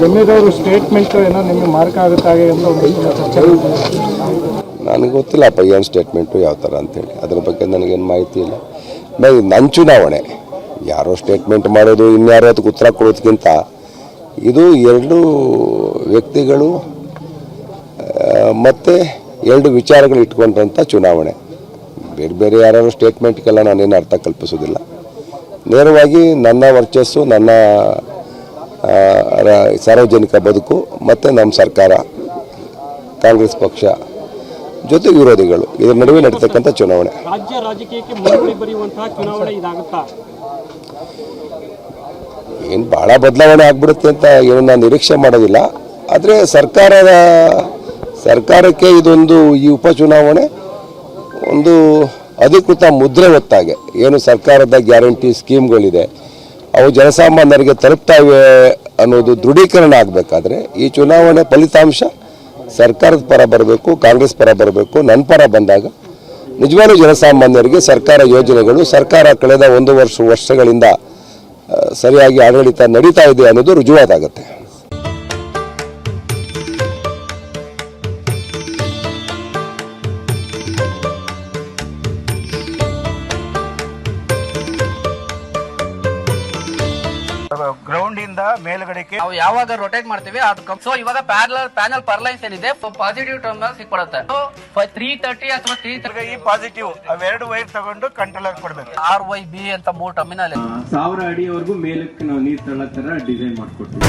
ಜಮೀರ್ ಅವರು ಸ್ಟೇಟ್ಮೆಂಟ್ ಏನೋ ನಿಮಗೆ ಮಾರ್ಕ್ ಆಗುತ್ತೆ ಅಂತ ನನಗೆ ಗೊತ್ತಿಲ್ಲಪ್ಪ ಏನು ಸ್ಟೇಟ್ಮೆಂಟು ಯಾವ ಥರ ಅಂತೇಳಿ ಅದ್ರ ಬಗ್ಗೆ ನನಗೇನು ಮಾಹಿತಿ ಇಲ್ಲ. ಬೈ ನನ್ನ ಚುನಾವಣೆ. ಯಾರೋ ಸ್ಟೇಟ್ಮೆಂಟ್ ಮಾಡೋದು, ಇನ್ಯಾರೋ ಅದಕ್ಕೆ ಉತ್ತರ ಕೊಡೋದಕ್ಕಿಂತ ಇದು ಎರಡು ವ್ಯಕ್ತಿಗಳು ಮತ್ತು ಎರಡು ವಿಚಾರಗಳು ಇಟ್ಕೊಂಡಂಥ ಚುನಾವಣೆ. ಬೇರೆ ಬೇರೆ ಯಾರು ಸ್ಟೇಟ್ಮೆಂಟ್ಗೆಲ್ಲ ನಾನೇನು ಅರ್ಥ ಕಲ್ಪಿಸೋದಿಲ್ಲ ನೇರವಾಗಿ ನನ್ನ ವರ್ಚಸ್ಸು, ನನ್ನ ಸಾರ್ವಜನಿಕ ಬದುಕು ಮತ್ತು ನಮ್ಮ ಸರ್ಕಾರ ಕಾಂಗ್ರೆಸ್ ಪಕ್ಷ ಜೊತೆ ವಿರೋಧಿಗಳು. ಇದರ ನಡುವೆ ನಡೀತಕ್ಕಂಥ ಚುನಾವಣೆ. ಏನು ಭಾಳ ಬದಲಾವಣೆ ಆಗ್ಬಿಡುತ್ತೆ ಅಂತ ಏನು ನಾನು ನಿರೀಕ್ಷೆ ಮಾಡೋದಿಲ್ಲ. ಆದರೆ ಸರ್ಕಾರದ ಸರ್ಕಾರಕ್ಕೆ ಇದೊಂದು ಈ ಉಪಚುನಾವಣೆ ಒಂದು ಅಧಿಕೃತ ಮುದ್ರೆ ಹೊತ್ತಾಗೆ. ಏನು ಸರ್ಕಾರದ ಗ್ಯಾರಂಟಿ ಸ್ಕೀಮ್ಗಳಿದೆ ಅವು ಜನಸಾಮಾನ್ಯರಿಗೆ ತಲುಪ್ತಾವೆ ಅನ್ನೋದು ದೃಢೀಕರಣ ಆಗಬೇಕಾದ್ರೆ ಈ ಚುನಾವಣೆ ಫಲಿತಾಂಶ ಸರ್ಕಾರದ ಪರ ಬರಬೇಕು, ಕಾಂಗ್ರೆಸ್ ಪರ ಬರಬೇಕು ನನ್ನ ಪರ ಬಂದಾಗ ನಿಜವಾಗ್ಲೂ ಜನಸಾಮಾನ್ಯರಿಗೆ ಸರ್ಕಾರ ಯೋಜನೆಗಳು, ಸರ್ಕಾರ ಕಳೆದ ಒಂದು ವರ್ಷ ವರ್ಷಗಳಿಂದ ಸರಿಯಾಗಿ ಆಡಳಿತ ನಡೀತಾ ಇದೆ ಅನ್ನೋದು ರುಜುವಾತಾಗುತ್ತೆ ಗ್ರೌಂಡ್ ಇಂದ ಮೇಲ್ಗಡೆಗೆ ನಾವು ಯಾವಾಗ ರೊಟೇಟ್ ಮಾಡ್ತೀವಿ ಅದು ಸೊ ಇವಾಗ ಪ್ಯಾನಲ್ ಪ್ಯಾನಲ್ ಪರ್ಲೈನ್ಸ್ ಏನಿದೆ ಪಾಸಿಟಿವ್ ಟರ್ಮ್ ಸಿಕ್ಬಿಡುತ್ತೆ. ತ್ರೀ ತರ್ಟಿ ಅಥವಾ ತ್ರೀ ಈ ಪಾಸಿಟಿವ್ ಅವೆರಡು ವೈರ್ ತಗೊಂಡು ಕಂಟ್ರೋಲರ್ ಕೊಡ್ಬೇಕು. ಆರ್ ವೈ ಬಿ ಅಂತ ಮೂರು ಟರ್ಮಿನಲ್ ಇದೆ. ಸಾವಿರ ಅಡಿಯವರೆಗೂ ಮೇಲಕ್ಕೆ ನಾವು ನೀರ್ ತಳ್ಳೋ ತರ ಡಿಸೈನ್ ಮಾಡ್ಕೊಡ್ತೀವಿ.